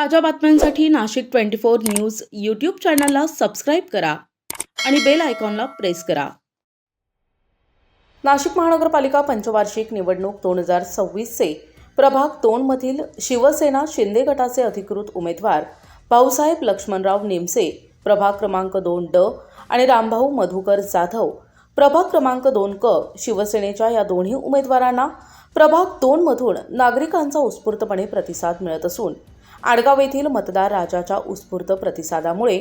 ताज्या बातम्यांसाठी Nashik twenty four news YouTube चॅनलला सबस्क्राईब करा आणि बेल आयकॉनला प्रेस करा. नाशिक महानगरपालिका पंचवार्षिक निवडणूक दोन हजार सव्वीसचे प्रभाग दोनमधील शिवसेना शिंदे गटाचे अधिकृत उमेदवार भाऊसाहेब लक्ष्मणराव नेमसे प्रभाग क्रमांक दोन ड आणि रामभाऊ मधुकर जाधव प्रभाग क्रमांक दोन क शिवसेनेच्या या दोन्ही उमेदवारांना प्रभाग दोनमधून नागरिकांचा उत्स्फूर्तपणे प्रतिसाद मिळत असून आडगाव येथील मतदार राजाच्या उत्स्फूर्त प्रतिसादामुळे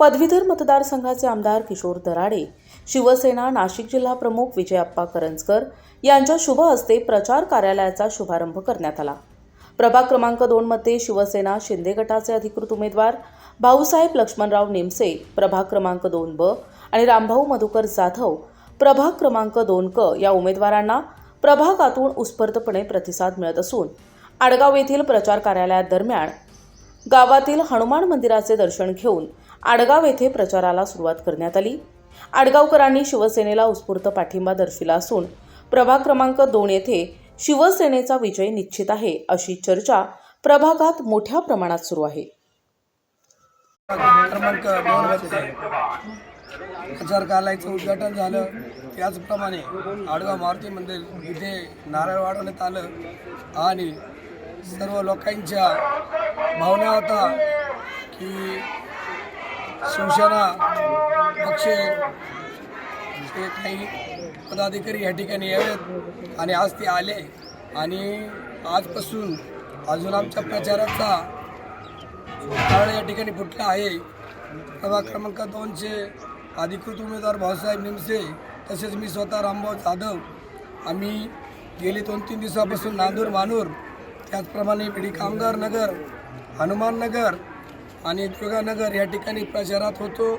पदवीधर मतदारसंघाचे आमदार किशोर दराडे शिवसेना नाशिक जिल्हा प्रमुख विजयप्पा करंजकर यांच्या शुभ हस्ते प्रचार कार्यालयाचा शुभारंभ करण्यात आला. प्रभाग क्रमांक दोनमध्ये शिवसेना शिंदे गटाचे अधिकृत उमेदवार भाऊसाहेब लक्ष्मणराव नेमसे प्रभाग क्रमांक दोन ब आणि रामभाऊ मधुकर जाधव प्रभाग क्रमांक दोन क या उमेदवारांना प्रभागातून उत्स्फूर्तपणे प्रतिसाद मिळत असून आडगाव येथील प्रचार कार्यालयादरम्यान गावातील हनुमान मंदिराचे दर्शन घेऊन आडगाव येथे प्रचाराला सुरुवात करण्यात आली. आडगावकरांनी शिवसेनेला उत्स्फूर्त पाठिंबा दर्शविला असून प्रभाग क्रमांक दोन येथे शिवसेनेचा विजय निश्चित आहे अशी चर्चा प्रभागात मोठ्या प्रमाणात सुरू आहे. क्रमांक प्रचार कार्यालयाचं उद्घाटन झालं. त्याचप्रमाणे आडगाव मारुती मंदिर इथे नारळ वाढवण्यात आलं आणि सर्व लोकांच्या भावना होता की शिवसेना पक्ष जे काही पदाधिकारी या ठिकाणी यावेत आणि आज ते आले. आणि आजपासून अजून आमच्या प्रचाराचा काळ या ठिकाणी फुटला आहे. सभा क्रमांक दोनचे अधिकृत उमेदवार भाऊसाहेब निमसे तसेच मी स्वतः रामभाऊ जाधव. आम्ही गेली दोन तीन दिवसापासून नांदूर मानूर त्याचप्रमाणे पिढी कामगार नगर हनुमान नगर आणि दुर्गानगर या ठिकाणी प्रचारात होतो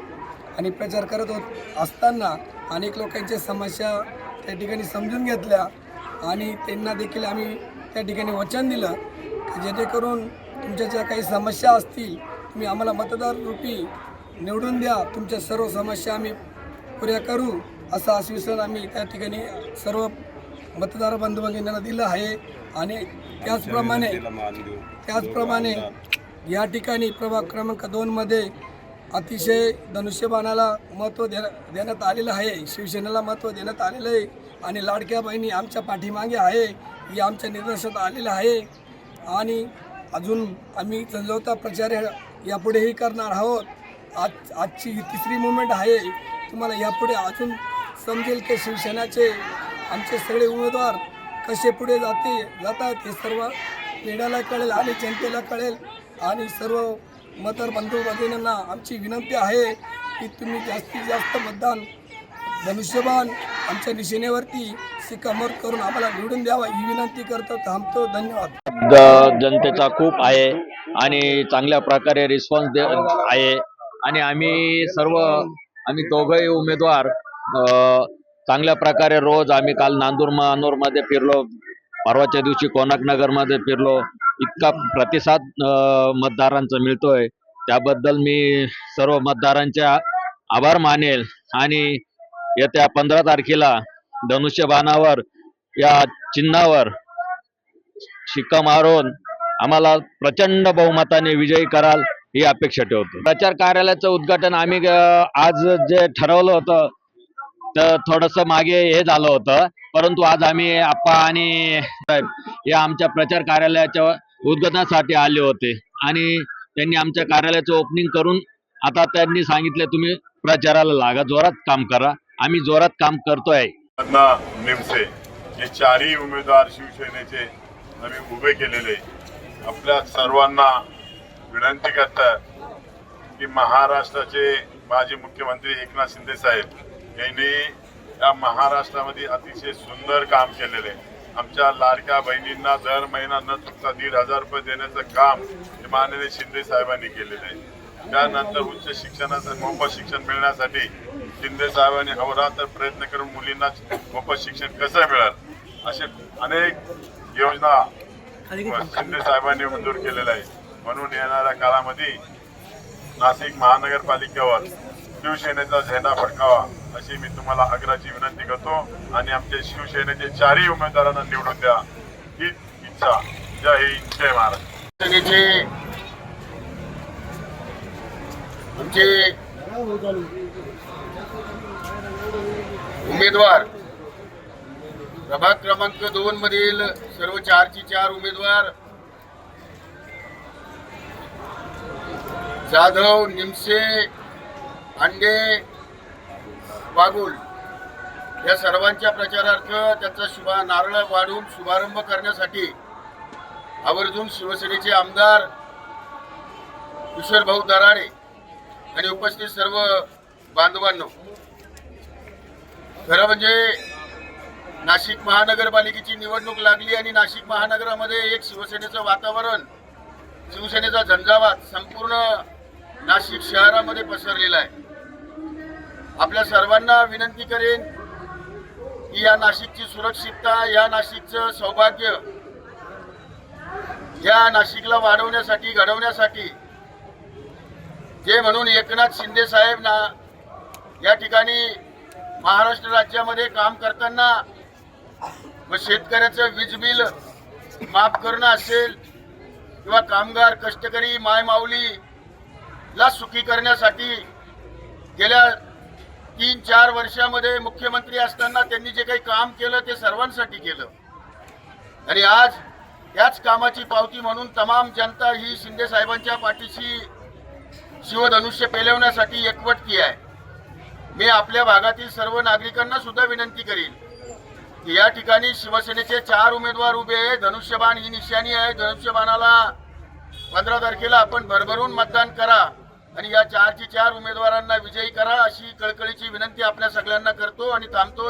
आणि प्रचार करत होत असताना अनेक लोकांच्या समस्या त्या ठिकाणी समजून घेतल्या आणि त्यांना देखील आम्ही त्या ठिकाणी वचन दिलं की जेणेकरून तुमच्या ज्या काही समस्या असतील तुम्ही आम्हाला मतदार रूपी निवडून द्या. तुमच्या सर्व समस्या आम्ही पुऱ्या करू असं आश्वासन आम्ही त्या ठिकाणी सर्व मतदार बंधुभगिनींना दिलं आहे. आणि त्याचप्रमाणे त्याचप्रमाणे या ठिकाणी प्रभाग क्रमांक दोनमध्ये अतिशय धनुष्यबाणाला महत्त्व देण्या देण्यात आलेलं आहे. शिवसेनेला महत्त्व देण्यात आलेलं आहे. आणि लाडक्या बहिणी आमच्या पाठीमागे आहे. ही आमच्या निदर्शनात आलेलं आहे. आणि अजून आम्ही संजवता प्रचार यापुढेही करणार आहोत. आज आजची ही तिसरी मुवमेंट आहे. तुम्हाला यापुढे अजून समजेल की शिवसेनाचे आमचे सगळे उमेदवार कसे पुढे जाते जातात हे सर्व पिढ्याला कळेल आणि जनतेला कळेल. आणि सर्व मतदार बंधू भगिनींना आमची विनंती आहे की तुम्ही जास्तीत जास्त मतदान धनुष्यबाण आमच्या निशाणेवरती शिक्कामोर्तब करून आम्हाला निवडून द्यावा ही विनंती करतो थांबतो. धन्यवाद. जनतेचा खूप आहे आणि चांगल्या प्रकारे रिस्पॉन्स दे आहे. आणि आम्ही सर्व आम्ही दोघंही उमेदवार चांगल्या प्रकारे रोज आम्ही काल नांदूर मानूरमध्ये फिरलो. परवाच्या दिवशी कोनाकनगरमध्ये फिरलो. इतका प्रतिसाद मतदारांचा मिळतोय. त्याबद्दल मी सर्व मतदारांच्या आभार मानेल. आणि येत्या पंधरा तारखेला धनुष्यबाणावर या चिन्हावर शिक्का मारून आम्हाला प्रचंड बहुमताने विजयी कराल ही अपेक्षा ठेवतो. प्रचार कार्यालयाचं उद्घाटन आम्ही आज जे ठरवलं होतं तर थोडस मागे हे झालं होतं. परंतु आज आम्ही आप्पा आणि साहेब या आमच्या प्रचार कार्यालयाच्या उद्घाटनासाठी आले होते. आणि त्यांनी आमच्या कार्यालयाचं ओपनिंग करून आता त्यांनी सांगितले तुम्ही प्रचाराला लागा जोरात काम करा. आम्ही जोरात काम करतोय. निमसे हे चारही उमेदवार शिवसेनेचे आम्ही उभे केलेले आपल्या सर्वांना विनंती करतात की महाराष्ट्राचे माजी मुख्यमंत्री एकनाथ शिंदे साहेब यांनी या महाराष्ट्रामध्ये अतिशय सुंदर काम केलेले आमच्या लाडक्या बहिणींना दर महिना न चुकता दीड हजार रुपये देण्याचं काम हे माननीय शिंदे साहेबांनी केलेलं आहे. त्यानंतर उच्च शिक्षणाचं मोफत शिक्षण मिळण्यासाठी शिंदे साहेबांनी अहोरात्र प्रयत्न करून मुलींना मोफत शिक्षण कसं मिळेल असे अनेक योजना शिंदे साहेबांनी मंजूर केलेल्या आहे. म्हणून येणाऱ्या काळामध्ये नाशिक महानगरपालिकेवर शिवसेनेचा झेंडा फडकावा. अशी मी तुम्हाला आग्रहाची विनंती करतो. आणि आमचे शिवसेनेचे चारही उमेदवारांना निवडून द्या. ही इच्छा. जय हिंद जय महाराष्ट्र सेनेचे आमचे उमेदवार प्रभाग क्रमांक दोन मधील सर्व चारची चार उमेदवार जाधव निमसे अंडे वागुल या सर्वांच्या प्रचारार्थ त्याचा शुभा नारळ वाढून शुभारंभ करण्यासाठी आवर्जून शिवसेनेचे आमदार किशोरभाऊ दराडे आणि उपस्थित सर्व बांधवांनो खरं म्हणजे नाशिक महानगरपालिकेची निवडणूक लागली आणि नाशिक महानगरामध्ये एक शिवसेनेचं वातावरण शिवसेनेचा झंझावात संपूर्ण नाशिक शहरामध्ये पसरलेला आहे. आपल्या सर्वांना विनंती करेन की या नाशिकची सुरक्षितता या नाशिकचं सौभाग्य या नाशिकला वाढवण्यासाठी घडवण्यासाठी जे म्हणून एकनाथ शिंदे साहेब ना या ठिकाणी महाराष्ट्र राज्यामध्ये काम करताना व शेतकऱ्याचं वीज बिल माफ करणं असेल किंवा कामगार कष्टकरी मायमाऊलीला सुखी करण्यासाठी गेल्या तीन चार वर्षामध्ये मुख्यमंत्री असताना त्यांनी जे काही काम केलं ते सर्वांसाठी केलं. आणि आज याच कामाची पावती म्हणून तमाम जनता ही शिंदे साहेबांच्या पाठीशी शिवधनुष्य पेलवण्यासाठी एकवटती आहे. मी आपल्या भागातील सर्व नागरिकांना सुद्धा विनंती करीन की या ठिकाणी शिवसेनेचे चार उमेदवार उभे आहे धनुष्यबाण ही निशाणी आहे. धनुष्यबाणाला पंधरा तारखेला आपण भरभरून मतदान करा. आणि या चारची चार उमेदवारांना विजयी करा अशी कळकळीची विनंती आपल्या सगळ्यांना करतो आणि थांबतो.